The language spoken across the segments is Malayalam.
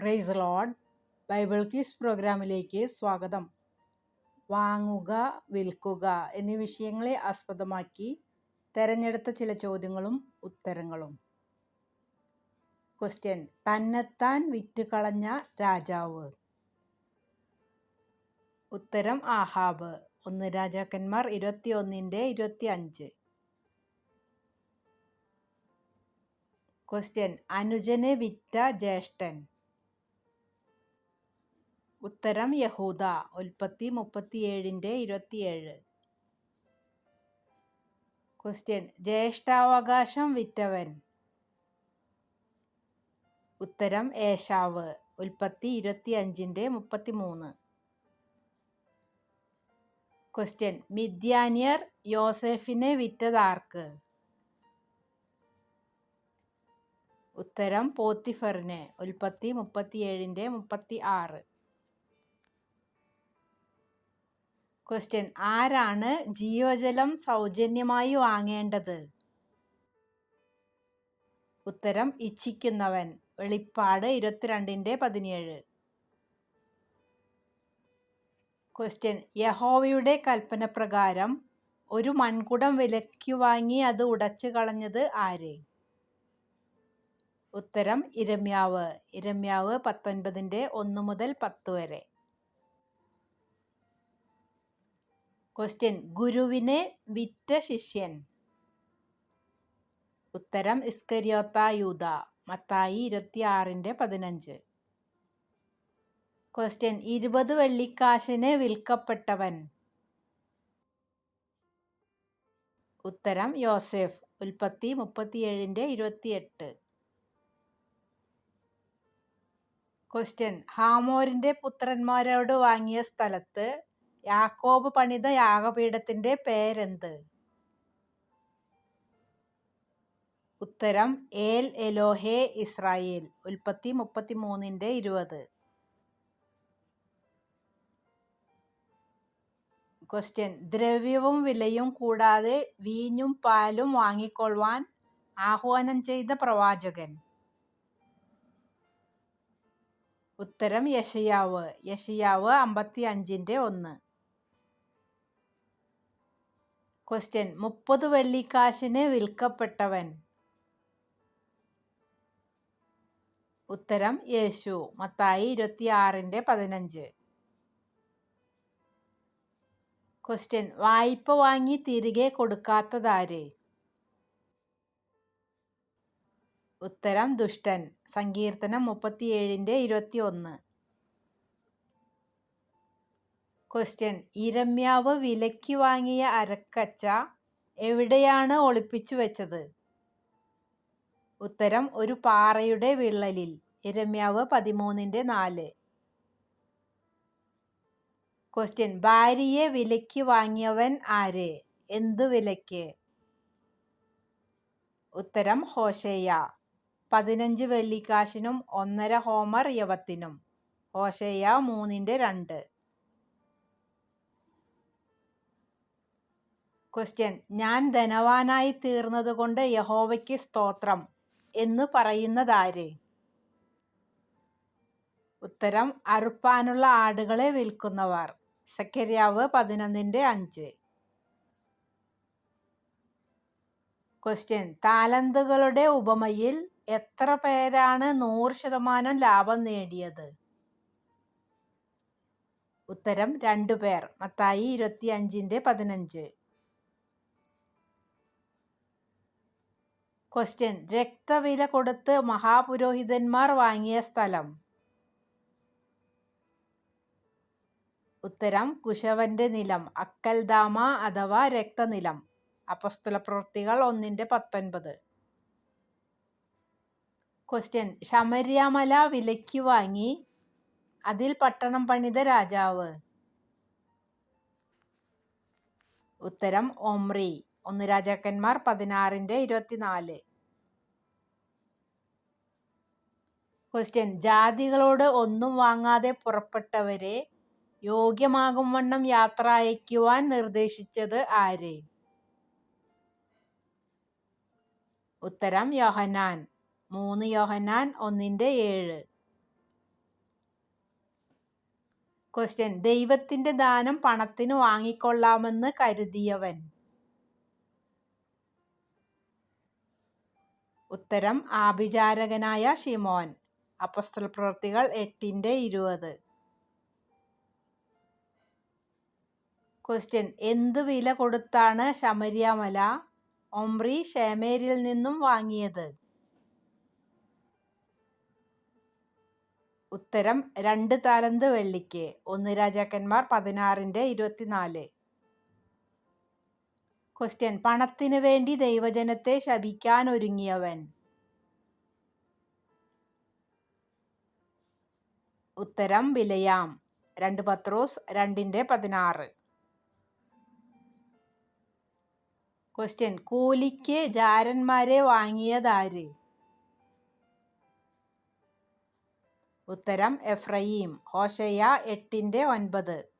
പ്രൈസ് ലോഡ് ബൈബിൾ ക്യൂസ് പ്രോഗ്രാമിലേക്ക് സ്വാഗതം. വാങ്ങുക വിൽക്കുക എന്നീ വിഷയങ്ങളെ ആസ്പദമാക്കി തെരഞ്ഞെടുത്ത ചില ചോദ്യങ്ങളും ഉത്തരങ്ങളും. ക്വസ്റ്റ്യൻ തന്നെത്താൻ വിറ്റുകളഞ്ഞ രാജാവ്. ഉത്തരം ആഹാബ്. ഒന്ന് രാജാക്കന്മാർ ഇരുപത്തി ഒന്നിന്റെ ഇരുപത്തി അഞ്ച് ക്വസ്റ്റ്യൻ അനുജനെ വിറ്റ ജ്യേഷ്ഠൻ. ഉത്തരം യഹൂദ ഉൽപ്പത്തി മുപ്പത്തിയേഴിന്റെ ഇരുപത്തിയേഴ്. ക്വസ്റ്റ്യൻ ജ്യേഷ്ഠാവകാശം വിറ്റവൻ. ഉത്തരം ഏഷാവ് ഉൽപ്പത്തി ഇരുപത്തി അഞ്ചിന്റെ മുപ്പത്തിമൂന്ന്. ക്വസ്റ്റ്യൻ മിഥ്യാനിയർ യോസെഫിനെ വിറ്റതാർക്ക്? ഉത്തരം പോത്തിഫറിന് ഉൽപ്പത്തി മുപ്പത്തിയേഴിന്റെ മുപ്പത്തി ആറ് ക്വസ്റ്റ്യൻ ആരാണ് ജീവജലം സൗജന്യമായി വാങ്ങേണ്ടത്? ഉത്തരം ഇച്ഛിക്കുന്നവൻ. വെളിപ്പാട് ഇരുപത്തിരണ്ടിന്റെ പതിനേഴ്. ക്വസ്റ്റ്യൻ യഹോവയുടെ കൽപ്പന പ്രകാരം ഒരു മൺകുടം വിലയ്ക്ക് വാങ്ങി അത് ഉടച്ചു കളഞ്ഞത് ആര്? ഉത്തരം ഇരമ്യാവ്. ഇരമ്യാവ് പത്തൊൻപതിന്റെ ഒന്ന് മുതൽ പത്ത് വരെ. ക്വസ്റ്റ്യൻ ഗുരുവിനെ വിറ്റ ശിഷ്യൻ. ഉത്തരം ഇസ്കരിയോത്ത യൂത. മത്തായി ഇരുപത്തി ആറിന്റെ പതിനഞ്ച്. ക്വസ്റ്റ്യൻ ഇരുപത് വെള്ളിക്കാശിന് വിൽക്കപ്പെട്ടവൻ. ഉത്തരം യോസെഫ്. ഉൽപ്പത്തി മുപ്പത്തിയേഴിന്റെ ഇരുപത്തിയെട്ട്. ക്വസ്റ്റ്യൻ ഹാമോരിന്റെ പുത്രന്മാരോട് വാങ്ങിയ സ്ഥലത്ത് യാക്കോബ് പണിത യാഗപീഠത്തിന്റെ പേരെന്ത്? ഉത്തരം ഏൽ എലോഹെ ഇസ്രായേൽ ഉൽപ്പത്തി മുപ്പത്തി മൂന്നിന്റെ ഇരുപത്. ക്വസ്റ്റ്യൻ ദ്രവ്യവും വിലയും കൂടാതെ വീഞ്ഞും പാലും വാങ്ങിക്കൊള്ളുവാൻ ആഹ്വാനം ചെയ്ത പ്രവാചകൻ. ഉത്തരം യഷയാവ് യഷയാവ് അമ്പത്തി അഞ്ചിന്റെ ഒന്ന്. ക്വസ്റ്റ്യൻ മുപ്പത് വെള്ളിക്കാശിന് വിൽക്കപ്പെട്ടവൻ. ഉത്തരം യേശു. മത്തായി ഇരുപത്തി ആറിന്റെ പതിനഞ്ച്. ക്വസ്റ്റ്യൻ വായ്പ വാങ്ങി തിരികെ കൊടുക്കാത്തതാര്? ഉത്തരം ദുഷ്ടൻ. സങ്കീർത്തനം മുപ്പത്തിയേഴിന്റെ ഇരുപത്തി ഒന്ന് ക്വസ്റ്റ്യൻ ഇരമ്യാവ് വിലയ്ക്ക് വാങ്ങിയ അരക്കച്ച എവിടെയാണ് ഒളിപ്പിച്ചു വെച്ചത്? ഉത്തരം ഒരു പാറയുടെ വിള്ളലിൽ. ഇരമ്യാവ് പതിമൂന്നിന്റെ നാല്. ക്വസ്റ്റ്യൻ ഭാര്യയെ വിലയ്ക്ക് വാങ്ങിയവൻ ആര്? എന്തു വിലയ്ക്ക്? ഉത്തരം ഹോഷേയ പതിനഞ്ച് വെള്ളിക്കാശിനും ഒന്നര ഹോമർ യവത്തിനും. ഹോഷേയ മൂന്നിന്റെ രണ്ട്. ക്വസ്റ്റ്യൻ ഞാൻ ധനവാനായി തീർന്നതുകൊണ്ട് യഹോവയ്ക്ക് സ്തോത്രം എന്ന് പറയുന്നതാര് ഉത്തരം അറുപ്പാനുള്ള ആടുകളെ വിൽക്കുന്നവർ. സക്കരിയാവ് പതിനൊന്നിന്റെ അഞ്ച്. ക്വസ്റ്റ്യൻ താലന്തുകളുടെ ഉപമയിൽ എത്ര പേരാണ് നൂറ് ശതമാനം ലാഭം നേടിയത്? ഉത്തരം രണ്ടു പേർ. മത്തായി ഇരുപത്തി അഞ്ചിന്റെ പതിനഞ്ച്. ക്വസ്റ്റ്യൻ രക്തവില കൊടുത്ത് മഹാപുരോഹിതന്മാർ വാങ്ങിയ സ്ഥലം. ഉത്തരം കുശവന്റെ നിലം. അക്കൽദാമ അഥവാ രക്തനിലം. അപസ്തുല പ്രവൃത്തികൾ ഒന്നിന്റെ പത്തൊൻപത്. ക്വസ്റ്റ്യൻ ശമര്യാമല വിലയ്ക്ക് വാങ്ങി. അതിൽ പട്ടണം പണിത രാജാവ്. ഉത്തരം ഒമ്രി ഒന്ന് രാജാക്കന്മാർ പതിനാറിന്റെ ഇരുപത്തിനാല്. ക്വസ്റ്റ്യൻ ജാതികളോട് ഒന്നും വാങ്ങാതെ പുറപ്പെട്ടവരെ യോഗ്യമാകും വണ്ണം യാത്ര അയക്കുവാൻ നിർദ്ദേശിച്ചത് ആര്? ഉത്തരം യോഹനാൻ മൂന്ന് യോഹനാൻ ഒന്നിന്റെ ഏഴ്. ക്വസ്റ്റ്യൻ ദൈവത്തിന്റെ ദാനം പണത്തിന് വാങ്ങിക്കൊള്ളാമെന്ന് കരുതിയവൻ. ഉത്തരം ആഭിചാരകനായ ഷിമോൻ അപ്പസ്തൽ പ്രവൃത്തികൾ എട്ടിന്റെ ഇരുപത്. ക്വസ്റ്റ്യൻ എന്ത് വില കൊടുത്താണ് ശമരിയമല ഒംറി ഷേമേരിൽ നിന്നും വാങ്ങിയത്? ഉത്തരം രണ്ട് താലന്ത് വെള്ളിക്ക്. ഒന്ന് രാജാക്കന്മാർ പതിനാറിന്റെ ഇരുപത്തിനാല്. ക്വസ്റ്റ്യൻ പണത്തിന് വേണ്ടി ദൈവജനത്തെ ശപിക്കാൻ ഒരുങ്ങിയവൻ ഉത്തരം വിലയാം. രണ്ട് പത്രോസ് രണ്ടിന്റെ പതിനാറ്. ക്വസ്റ്റ്യൻ കൂലിക്ക് ജാരന്മാരെ വാങ്ങിയതാര്? ഉത്തരം എഫ്രയീം. ഹോഷയ എട്ടിന്റെ ഒൻപത്.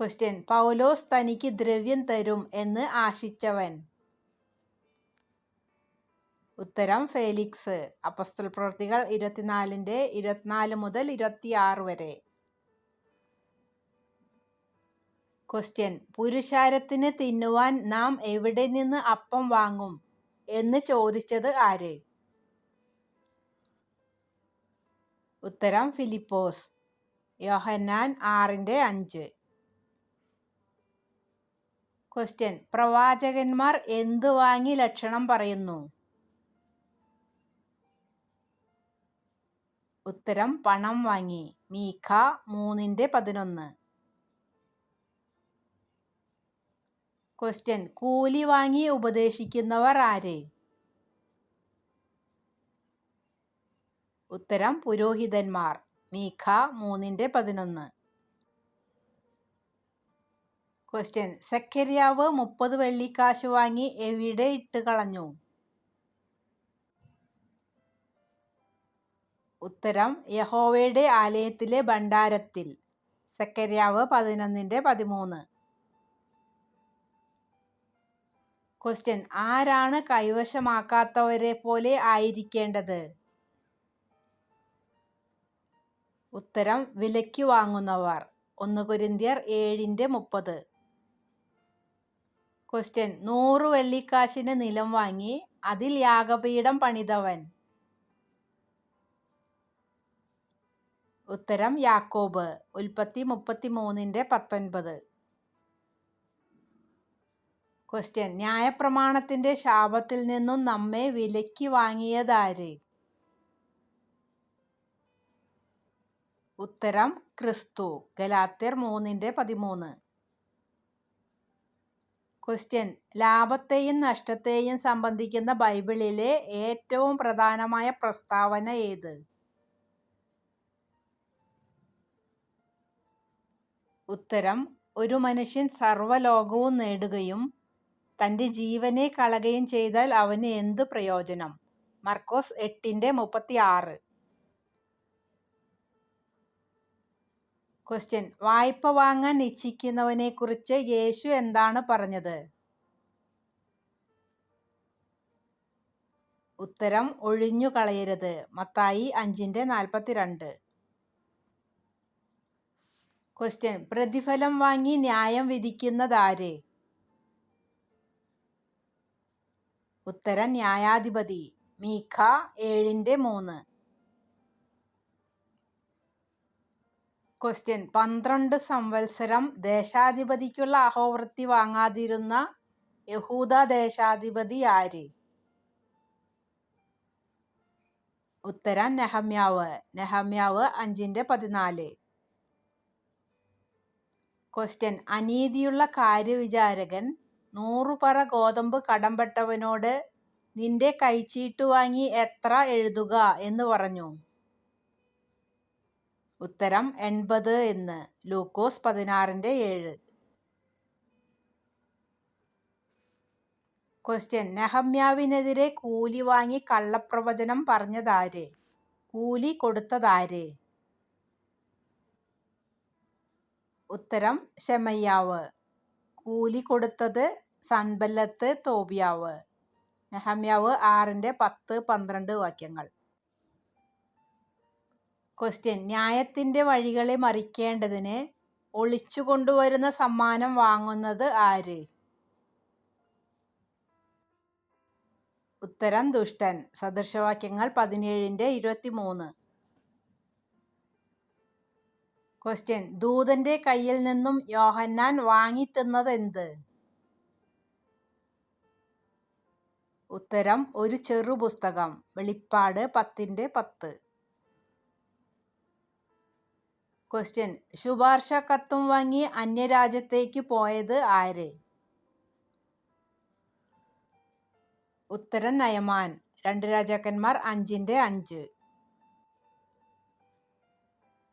ക്വസ്റ്റ്യൻ പൗലോസ് തനിക്ക് ദ്രവ്യം തരും എന്ന് ആശിച്ചവൻ? ഉത്തരം ഫേലിക്സ്. അപ്പസ്തൽ പ്രവൃത്തികൾ ഇരുപത്തിനാലിന്റെ ഇരുപത്തിനാല് മുതൽ ഇരുപത്തിയാറ് വരെ. ക്വസ്റ്റ്യൻ പുരുഷാരത്തിന് തിന്നുവാൻ നാം എവിടെ നിന്ന് അപ്പം വാങ്ങും? എന്ന് ചോദിച്ചത് ആര്? ഉത്തരം ഫിലിപ്പോസ്. യോഹന്നാൻ ആറിന്റെ അഞ്ച്. ക്വസ്റ്റ്യൻ പ്രവാചകന്മാർ എന്ത് വാങ്ങി ലക്ഷണം പറയുന്നു? ഉത്തരം പണം വാങ്ങി. മീഖ മൂന്നിന്റെ പതിനൊന്ന്. ക്വസ്റ്റ്യൻ കൂലി വാങ്ങി ഉപദേശിക്കുന്നവർ ആര്? ഉത്തരം പുരോഹിതന്മാർ. മീഖ മൂന്നിന്റെ പതിനൊന്ന്. ക്വസ്റ്റ്യൻ സക്കരിയാവ് മുപ്പത് വെള്ളിക്കാശ് വാങ്ങി എവിടെ ഇട്ട് കളഞ്ഞു? ഉത്തരം. യഹോവയുടെ ആലയത്തിലെ ഭണ്ഡാരത്തിൽ. സക്കരിയാവ് പതിനൊന്നിന്റെ പതിമൂന്ന്. ക്വസ്റ്റ്യൻ ആരാണ് കൈവശമാക്കാത്തവരെ പോലെ ആയിരിക്കേണ്ടത്? ഉത്തരം. വിലയ്ക്ക് വാങ്ങുന്നവർ. ഒന്ന് കുരിന്തിയർ ഏഴിന്റെ മുപ്പത്. ക്വസ്റ്റ്യൻ നൂറ് വെള്ളിക്കാശിന് നിലം വാങ്ങി അതിൽ യാഗപീഠം പണിതവൻ. ഉത്തരം യാക്കോബ്. ഉൽപ്പത്തി മുപ്പത്തി മൂന്നിന്റെ പത്തൊൻപത്. ക്വസ്റ്റ്യൻ ന്യായപ്രമാണത്തിന്റെ ശാപത്തിൽ നിന്നും നമ്മെ വിലയ്ക്ക് വാങ്ങിയതാര്? ഉത്തരം ക്രിസ്തു. ഗലാത്യർ മൂന്നിന്റെ പതിമൂന്ന്. ക്വസ്റ്റ്യൻ ലാഭത്തെയും നഷ്ടത്തെയും സംബന്ധിക്കുന്ന ബൈബിളിലെ ഏറ്റവും പ്രധാനമായ പ്രസ്താവന ഏത്? ഉത്തരം. ഒരു മനുഷ്യൻ സർവലോകവും നേടുകയും തന്റെ ജീവനെ കളയുകയും ചെയ്താൽ അവന് എന്ത് പ്രയോജനം? മർക്കോസ് എട്ടിന്റെ മുപ്പത്തി ആറ് ക്വസ്റ്റ്യൻ വായ്പ വാങ്ങാൻ ഇച്ഛിക്കുന്നവനെ കുറിച്ച് യേശു എന്താണ് പറഞ്ഞത്? ഉത്തരം ഒഴിഞ്ഞു കളയരുത്. മത്തായി അഞ്ചിന്റെ നാൽപ്പത്തിരണ്ട്. ക്വസ്റ്റ്യൻ പ്രതിഫലം വാങ്ങി ന്യായം വിധിക്കുന്നതാര്? ഉത്തരം ന്യായാധിപതി. മീഖ ഏഴിന്റെ മൂന്ന്. ക്വസ്റ്റ്യൻ പന്ത്രണ്ട് സംവത്സരം ദേശാധിപതിക്കുള്ള അഹോവൃത്തി വാങ്ങാതിരുന്ന യഹൂദ ദേശാധിപതി ആര്? ഉത്തരം നെഹമ്യാവ്. നെഹമ്യാവ് അഞ്ചിന്റെ പതിനാല്. ക്വസ്റ്റ്യൻ അനീതിയുള്ള കാര്യവിചാരകൻ നൂറുപറ ഗോതമ്പ് കടംപെട്ടവനോട് നിന്റെ കൈച്ചീട്ട് വാങ്ങി എത്ര എഴുതുക എന്ന് പറഞ്ഞു. ഉത്തരം എൺപത് എന്ന്. ലൂക്കോസ് പതിനാറിന്റെ ഏഴ്. ക്വസ്റ്റ്യൻ നെഹമ്യാവിനെതിരെ കൂലി വാങ്ങി കള്ളപ്രവചനം പറഞ്ഞതാര്? കൂലി കൊടുത്തതാര്? ഉത്തരം ഷെമയ്യാവ് കൂലി കൊടുത്തത് സൺബല്ലത്ത് തോബിയാവ്. നെഹമ്യാവ് ആറിന്റെ പത്ത് പന്ത്രണ്ട് വാക്യങ്ങൾ. ക്വസ്റ്റ്യൻ ന്യായത്തിന്റെ വഴികളെ മറിക്കേണ്ടതിന് ഒളിച്ചു കൊണ്ടുവരുന്ന സമ്മാനം വാങ്ങുന്നത് ആര്? ഉത്തരം ദുഷ്ടൻ. സദൃശവാക്യങ്ങൾ പതിനേഴിന്റെ ഇരുപത്തി മൂന്ന് ക്വസ്റ്റ്യൻ ദൂതന്റെ കയ്യിൽ നിന്നും യോഹന്നാൻ വാങ്ങിത്തിന്നതെന്ത്? ഉത്തരം ഒരു ചെറു പുസ്തകം. വെളിപ്പാട് പത്തിന്റെ പത്ത്. ക്വസ്റ്റ്യൻ ശുപാർശ കത്തും വാങ്ങി അന്യരാജ്യത്തേക്ക് പോയത് ആര്? ഉത്തരം നയമാൻ. രണ്ട് രാജാക്കന്മാർ അഞ്ചിന്റെ അഞ്ച്.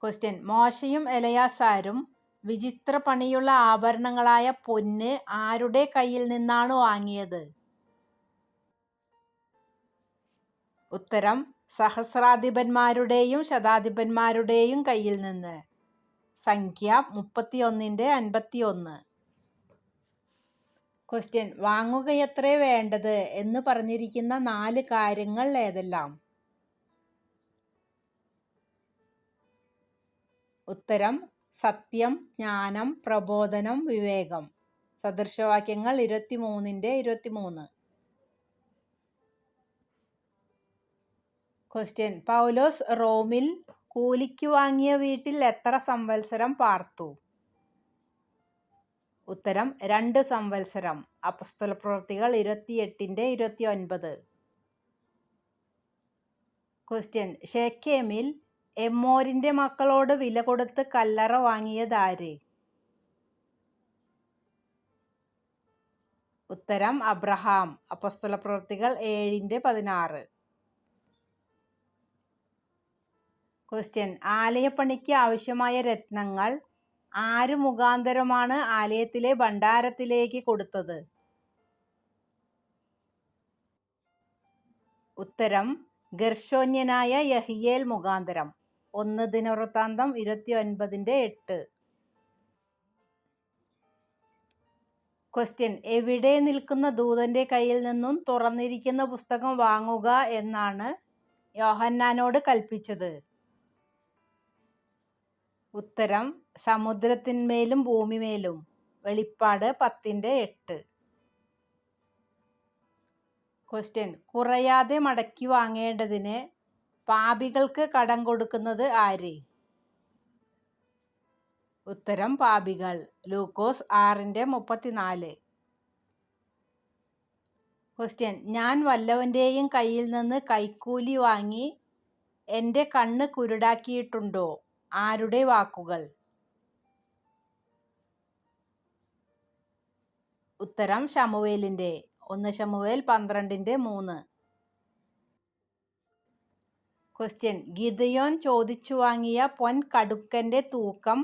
ക്വസ്റ്റ്യൻ മോശയും എലയാസാരും വിചിത്ര പണിയുള്ള ആഭരണങ്ങളായ പൊന്ന് ആരുടെ കയ്യിൽ നിന്നാണ് വാങ്ങിയത്? ഉത്തരം സഹസ്രാധിപന്മാരുടെയും ശതാധിപന്മാരുടെയും കയ്യിൽ നിന്ന്. സംഖ്യ മുപ്പത്തിയൊന്നിന്റെ അൻപത്തിയൊന്ന്. ക്വസ്റ്റ്യൻ വാങ്ങുകയത്രേ വേണ്ടത് എന്ന് പറഞ്ഞിരിക്കുന്ന നാല് കാര്യങ്ങൾ ഏതെല്ലാം? ഉത്തരം. സത്യം ജ്ഞാനം പ്രബോധനം വിവേകം. സദൃശവാക്യങ്ങൾ ഇരുപത്തിമൂന്നിന്റെ ഇരുപത്തിമൂന്ന്. ക്വസ്റ്റ്യൻ പൗലോസ് റോമിൽ കൂലിക്ക് വാങ്ങിയ വീട്ടിൽ എത്ര സംവത്സരം പാർത്തു? ഉത്തരം രണ്ട് സംവത്സരം. അപസ്തല പ്രവൃത്തികൾ ഇരുപത്തിയെട്ടിന്റെ ഇരുപത്തി ഒൻപത് ക്വസ്റ്റ്യൻ ഷേക്കേമിൽ എമ്മോരിന്റെ മക്കളോട് വില കൊടുത്ത് കല്ലറ വാങ്ങിയതാര് ഉത്തരം അബ്രഹാം. അപസ്തല പ്രവൃത്തികൾ ഏഴിന്റെ പതിനാറ്. ക്വസ്റ്റ്യൻ ആലയപ്പണിക്ക് ആവശ്യമായ രത്നങ്ങൾ ആര് മുഖാന്തരമാണ് ആലയത്തിലെ ഭണ്ഡാരത്തിലേക്ക് കൊടുത്തത്? ഉത്തരം ഗർഷോന്യനായ യഹിയേൽ മുഖാന്തരം. ഒന്ന് ദിനവൃത്താന്തം ഇരുപത്തി ഒൻപതിന്റെ എട്ട്. ക്വസ്റ്റ്യൻ എവിടെ നിൽക്കുന്ന ദൂതന്റെ കയ്യിൽ നിന്നും തുറന്നിരിക്കുന്ന പുസ്തകം വാങ്ങുക എന്നാണ് യോഹന്നാനോട് കൽപ്പിച്ചത്. ഉത്തരം സമുദ്രത്തിന്മേലും ഭൂമിമേലും. വെളിപ്പാട് പത്തിന്റെ എട്ട്. ക്വസ്റ്റ്യൻ കുറയാതെ മടക്കി വാങ്ങേണ്ടതിന് പാപികൾക്ക് കടം കൊടുക്കുന്നത് ആര്? ഉത്തരം പാപികൾ. ലൂക്കോസ് ആറിന്റെ മുപ്പത്തിനാല്. ക്വസ്റ്റ്യൻ ഞാൻ വല്ലവന്റെയും കയ്യിൽ നിന്ന് കൈക്കൂലി വാങ്ങി എന്റെ കണ്ണ് കുരുടാക്കിയിട്ടുണ്ടോ? ആരുടെ വാക്കുകൾ? ഉത്തരം ഷമുവേലിന്റെ ഒന്ന് ഷമുവേൽ പന്ത്രണ്ടിന്റെ മൂന്ന്. ക്വസ്റ്റ്യൻ ഗിതയോൻ ചോദിച്ചു വാങ്ങിയ പൊൻ കടുക്കന്റെ തൂക്കം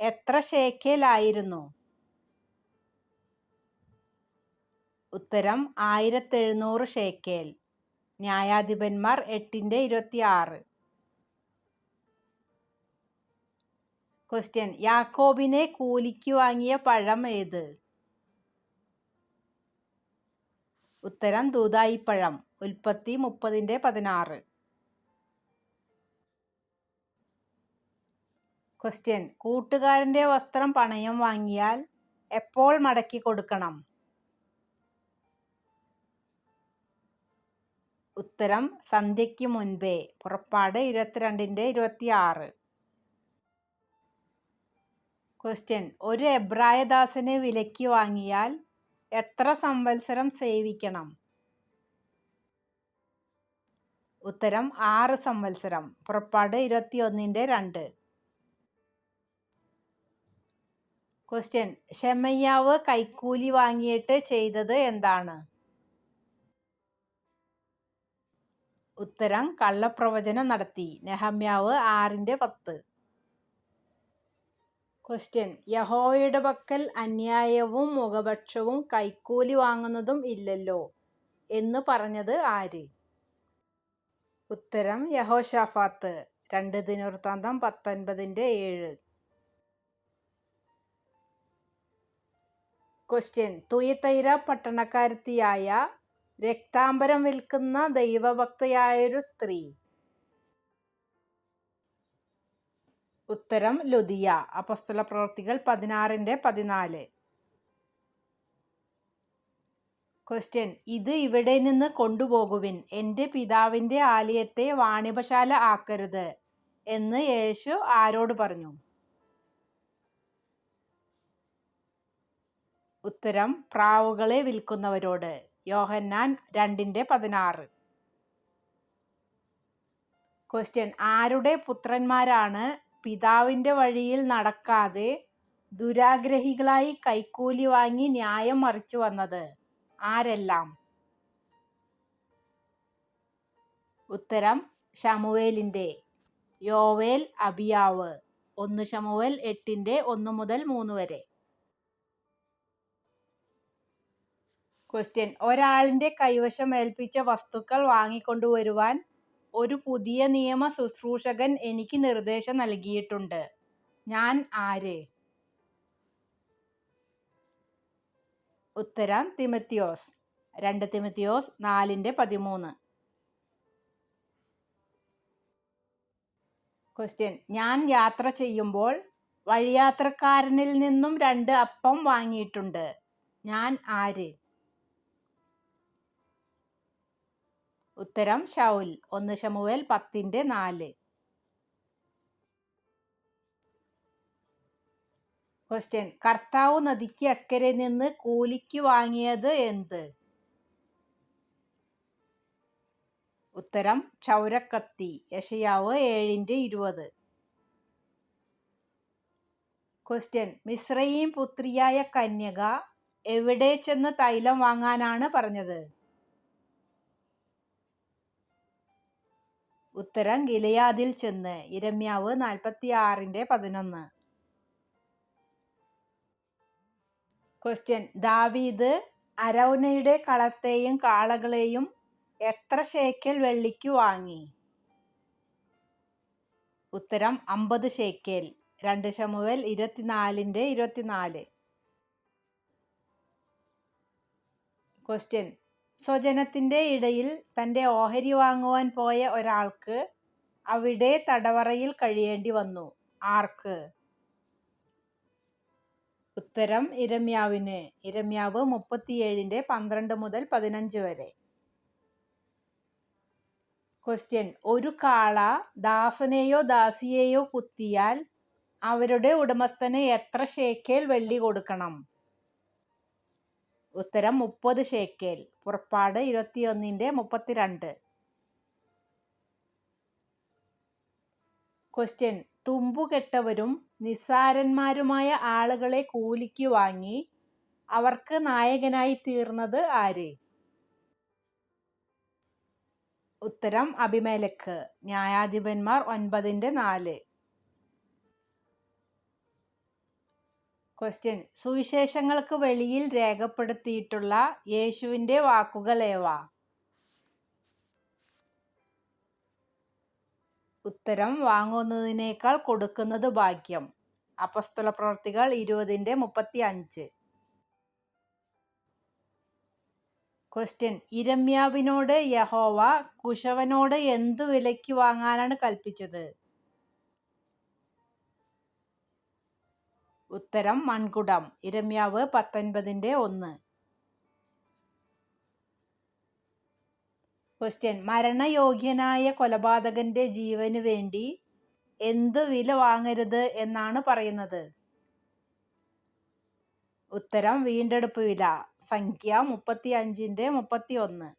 എത്ര ഷേക്കേലായിരുന്നു ഉത്തരം ആയിരത്തെഴുന്നൂറ് ഷേക്കേൽ ന്യായാധിപന്മാർ എട്ടിന്റെ ഇരുപത്തി ക്വസ്റ്റ്യൻ യാക്കോബിനെ കൂലിക്ക് വാങ്ങിയ പഴം ഏത്? ഉത്തരം ദൂതായി ദൂതായിപ്പഴം ഉൽപ്പത്തി മുപ്പതിന്റെ പതിനാറ്. ക്വസ്റ്റ്യൻ കൂട്ടുകാരന്റെ വസ്ത്രം പണയം വാങ്ങിയാൽ എപ്പോൾ മടക്കി കൊടുക്കണം? ഉത്തരം സന്ധ്യയ്ക്ക് മുൻപേ. പുറപ്പാട് ഇരുപത്തിരണ്ടിന്റെ ഇരുപത്തി ആറ് ക്വസ്റ്റ്യൻ ഒരു എബ്രായദാസനെ വിലയ്ക്ക് വാങ്ങിയാൽ എത്ര സംവത്സരം സേവിക്കണം? ഉത്തരം ആറ് സംവത്സരം. പുറപ്പാട് ഇരുപത്തിയൊന്നിന്റെ രണ്ട്. ക്വസ്റ്റ്യൻ ഷെമയ്യാവ് കൈക്കൂലി വാങ്ങിയിട്ട് ചെയ്തത് എന്താണ്? ഉത്തരം കള്ളപ്രവചനം നടത്തി. നെഹമ്യാവ് ആറിന്റെ പത്ത്. ക്വസ്റ്റ്യൻ യഹോയുടെ പക്കൽ അന്യായവും മുഖപക്ഷവും കൈക്കൂലി വാങ്ങുന്നതും ഇല്ലല്ലോ എന്ന് പറഞ്ഞത് ആര്? ഉത്തരം യഹോഷാഫാത്ത് രണ്ട് ദിനവൃത്താന്തം പത്തൊൻപതിന്റെ ഏഴ്. ക്വസ്റ്റ്യൻ തുയത്തൈര പട്ടണക്കാരത്തിയായ രക്താംബരം വിൽക്കുന്ന ദൈവഭക്തയായൊരു സ്ത്രീ. ഉത്തരം ലുദിയ അപ്പസ്തല പ്രവർത്തികൾ പതിനാറിന്റെ പതിനാല്. ക്വസ്റ്റ്യൻ ഇത് ഇവിടെ നിന്ന് കൊണ്ടുപോകുവിൻ. എന്റെ പിതാവിന്റെ ആലയത്തെ വാണിഭശാല ആക്കരുത് എന്ന് യേശു ആരോട് പറഞ്ഞു? ഉത്തരം പ്രാവുകളെ വിൽക്കുന്നവരോട്. യോഹന്നാൻ രണ്ടിന്റെ പതിനാറ്. ക്വസ്റ്റ്യൻ ആരുടെ പുത്രന്മാരാണ് പിതാവിന്റെ വഴിയിൽ നടക്കാതെ ദുരാഗ്രഹികളായി കൈക്കൂലി വാങ്ങി ന്യായം മറിച്ചു വന്നത് ആരെല്ലാം? ഉത്തരം ഷമുവേലിന്റെ യോവേൽ അബിയാവ്. ഒന്ന് ഷമുവേൽ എട്ടിന്റെ ഒന്ന് മുതൽ മൂന്ന് വരെ. ക്വസ്റ്റ്യൻ ഒരാളിന്റെ കൈവശം ഏൽപ്പിച്ച വസ്തുക്കൾ വാങ്ങിക്കൊണ്ടുവരുവാൻ ഒരു പുതിയ നിയമ ശുശ്രൂഷകൻ എനിക്ക് നിർദ്ദേശം നൽകിയിട്ടുണ്ട്. ഞാൻ ആര്? ഉത്തരം തിമത്തിയോസ്. രണ്ട് തിമത്തിയോസ് നാലിന്റെ പതിമൂന്ന്. ക്വസ്റ്റ്യൻ ഞാൻ യാത്ര ചെയ്യുമ്പോൾ വഴിയാത്രക്കാരനിൽ നിന്നും രണ്ട് അപ്പം വാങ്ങിയിട്ടുണ്ട്. ഞാൻ ആര്? ഉത്തരം ഷൗൽ. ഒന്ന് ശമുവേൽ പത്തിന്റെ നാല്. ക്വസ്റ്റ്യൻ കർത്താവ് നദിക്ക് അക്കരെ നിന്ന് കൂലിക്ക് വാങ്ങിയത് എന്ത്? ഉത്തരം ക്ഷൗരക്കത്തി. യഷയാവ് ഏഴിന്റെ ഇരുപത്. ക്വസ്റ്റ്യൻ മിശ്രയും പുത്രിയായ കന്യക എവിടെ ചെന്ന് തൈലം വാങ്ങാനാണ് പറഞ്ഞത്? ഉത്തരം ഗിലയാദിൽ ചെന്ന്. ഇരമ്യാവ് നാൽപ്പത്തി ആറിന്റെ പതിനൊന്ന്. ക്വസ്റ്റ്യൻ ദാവീദ് അരൗനയുടെ കളത്തെയും കാളകളെയും എത്ര ഷേക്കൽ വെള്ളിക്ക് വാങ്ങി? ഉത്തരം അമ്പത് ഷേക്കൽ. രണ്ട് ശമുവൽ ഇരുപത്തിനാലിന്റെ ഇരുപത്തിനാല്. ക്വസ്റ്റ്യൻ സ്വജനത്തിന്റെ ഇടയിൽ തന്റെ ഓഹരി വാങ്ങുവാൻ പോയ ഒരാൾക്ക് അവിടെ തടവറയിൽ കഴിയേണ്ടി വന്നു. ആർക്ക്? ഉത്തരം ഇരമ്യാവിന്. ഇരമ്യാവ് മുപ്പത്തിയേഴിന്റെ പന്ത്രണ്ട് മുതൽ പതിനഞ്ച് വരെ. ക്വസ്റ്റ്യൻ ഒരു കാള ദാസനെയോ ദാസിയെയോ കുത്തിയാൽ അവരുടെ ഉടമസ്ഥന് എത്ര ഷേക്കേൽ വെള്ളി കൊടുക്കണം? ഉത്തരം മുപ്പത് ഷേക്കേൽ പുറപ്പാട് ഇരുപത്തിയൊന്നിന്റെ മുപ്പത്തിരണ്ട്. ക്വസ്റ്റ്യൻ തുമ്പുകെട്ടവരും നിസ്സാരന്മാരുമായ ആളുകളെ കൂലിക്ക് വാങ്ങി അവർക്ക് നായകനായി തീർന്നത് ആര്? ഉത്തരം അഭിമേലക്ക് ന്യായാധിപന്മാർ ഒൻപതിന്റെ നാല്. ക്വസ്റ്റ്യൻ സുവിശേഷങ്ങൾക്ക് വെളിയിൽ രേഖപ്പെടുത്തിയിട്ടുള്ള യേശുവിന്റെ വാക്കുകൾ ഏവ? ഉത്തരം വാങ്ങുന്നതിനേക്കാൾ കൊടുക്കുന്നത് ഭാഗ്യം. അപസ്തുല പ്രവർത്തികൾ ഇരുപതിന്റെ മുപ്പത്തി അഞ്ച് ക്വസ്റ്റ്യൻ ഇരമ്യാവിനോട് യഹോവ കുശവനോട് എന്തു വിലയ്ക്ക് വാങ്ങാനാണ് കൽപ്പിച്ചത്? ഉത്തരം മൺകുടം. ഇരമ്യാവ് പത്തൊൻപതിന്റെ ഒന്ന്. ക്വസ്റ്റ്യൻ മരണയോഗ്യനായ കൊലപാതകന്റെ ജീവന് വേണ്ടി എന്ത് വില വാങ്ങരുത് എന്നാണ് പറയുന്നത്? ഉത്തരം വീണ്ടെടുപ്പ് വില. സംഖ്യ മുപ്പത്തി അഞ്ചിന്റെ മുപ്പത്തി ഒന്ന്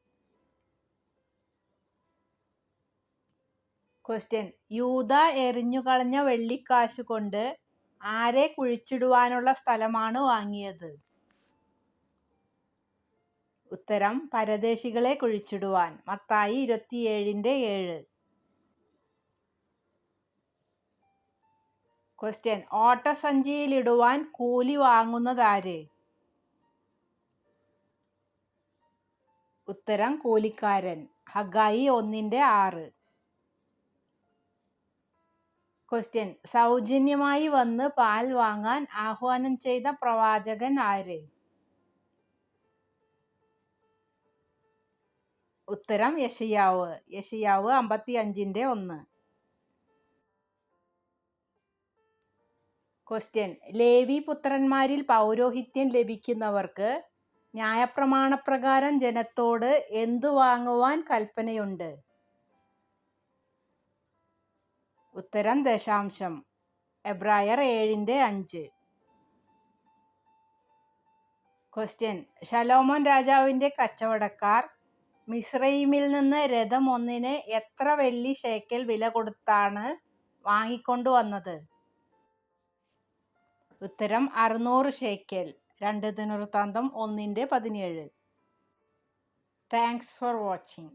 ക്വസ്റ്റ്യൻ യൂത എറിഞ്ഞുകളഞ്ഞ വെള്ളിക്കാശ് കൊണ്ട് ആരെ കുഴിച്ചിടുവാനുള്ള സ്ഥലമാണ് വാങ്ങിയത്? ഉത്തരം പരദേശികളെ കുഴിച്ചിടുവാൻ. മത്തായി ഇരുപത്തിയേഴിന്റെ ഏഴ്. ക്വസ്റ്റ്യൻ ഓട്ടസഞ്ചിയിലിടുവാൻ കൂലി വാങ്ങുന്നതാര്? ഉത്തരം കൂലിക്കാരൻ. ഹഗായി ഒന്നിന്റെ ആറ്. ക്വസ്റ്റ്യൻ സൗജന്യമായി വന്ന് പാൽ വാങ്ങാൻ ആഹ്വാനം ചെയ്ത പ്രവാചകൻ ആര്? ഉത്തരം യഷയാവ് യഷയാവ് അമ്പത്തി അഞ്ചിന്റെ ഒന്ന്. ക്വസ്റ്റ്യൻ ലേവി പുത്രന്മാരിൽ പൗരോഹിത്യം ലഭിക്കുന്നവർക്ക് ന്യായപ്രമാണപ്രകാരം ജനത്തോട് എന്തു വാങ്ങുവാൻ കൽപ്പനയുണ്ട്? ഉത്തരം ദശാംശം. എബ്രായർ ഏഴിന്റെ അഞ്ച്. ക്വസ്റ്റ്യൻ ഷലോമോൻ രാജാവിന്റെ കച്ചവടക്കാർ മിസ്രൈമിൽ നിന്ന് രഥം ഒന്നിന് എത്ര വെള്ളി ഷേക്കൽ വില കൊടുത്താണ് വാങ്ങിക്കൊണ്ടുവന്നത് ഉത്തരം അറുന്നൂറ് ഷേക്കൽ. രണ്ട് ദിനവൃത്താന്തം ഒന്നിന്റെ പതിനേഴ്. Thanks for watching